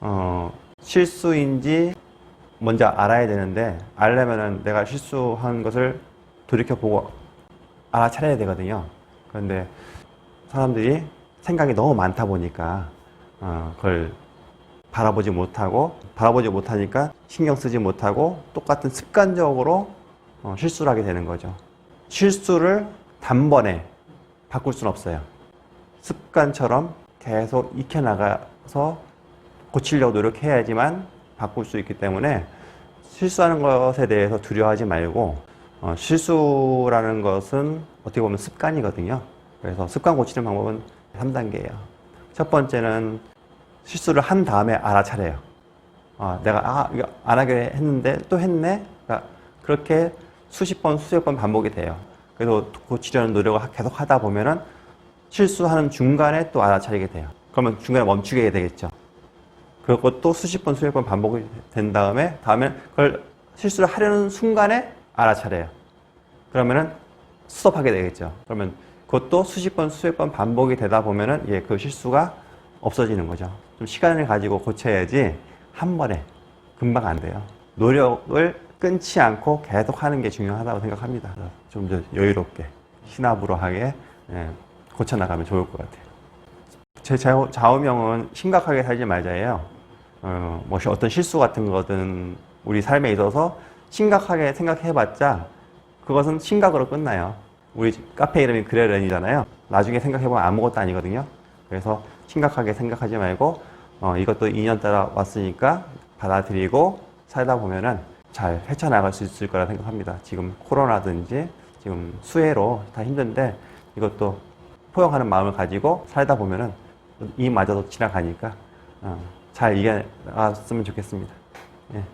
어, 실수인지 먼저 알아야 되는데 알려면은 내가 실수한 것을 돌이켜보고 알아차려야 되거든요. 그런데 사람들이 생각이 너무 많다 보니까 어, 그걸 바라보지 못하고 바라보지 못하니까 신경 쓰지 못하고 똑같은 습관적으로 어, 실수를 하게 되는 거죠. 실수를 단번에 바꿀 수는 없어요. 습관처럼 계속 익혀나가서 고치려고 노력해야지만 바꿀 수 있기 때문에 실수하는 것에 대해서 두려워하지 말고 어, 실수라는 것은 어떻게 보면 습관이거든요. 그래서 습관 고치는 방법은 3단계예요. 첫 번째는 실수를 한 다음에 알아차려요. 아, 내가 아, 이거 안 하게 했는데 또 했네. 그러니까 그렇게 수십 번, 수백 번 반복이 돼요. 그래서 고치려는 노력을 하- 계속 하다 보면은 실수하는 중간에 또 알아차리게 돼요. 그러면 중간에 멈추게 되겠죠. 그것도 수십 번, 수백 번 반복이 된 다음에, 다음에 그걸 실수를 하려는 순간에 알아차려요. 그러면은 스톱하게 되겠죠. 그러면 그것도 수십 번, 수백 번 반복이 되다 보면은 예, 그 실수가 없어지는 거죠. 좀 시간을 가지고 고쳐야지 한 번에 금방 안 돼요. 노력을 끊지 않고 계속 하는 게 중요하다고 생각합니다. 좀 더 여유롭게, 시나브로하게 예, 고쳐나가면 좋을 것 같아요. 제 좌우, 좌우명은 심각하게 살지 말자예요. 어, 뭐 어떤 실수 같은 거든 우리 삶에 있어서 심각하게 생각해봤자 그것은 심각으로 끝나요. 우리 카페 이름이 그레렌이잖아요. 나중에 생각해보면 아무것도 아니거든요. 그래서 심각하게 생각하지 말고 어, 이것도 인연 따라 왔으니까 받아들이고 살다 보면은 잘 헤쳐나갈 수 있을 거라 생각합니다. 지금 코로나든지 지금 수해로 다 힘든데 이것도 포용하는 마음을 가지고 살다 보면은 이마저도 지나가니까 어, 잘 이겨나갔으면 좋겠습니다. 예.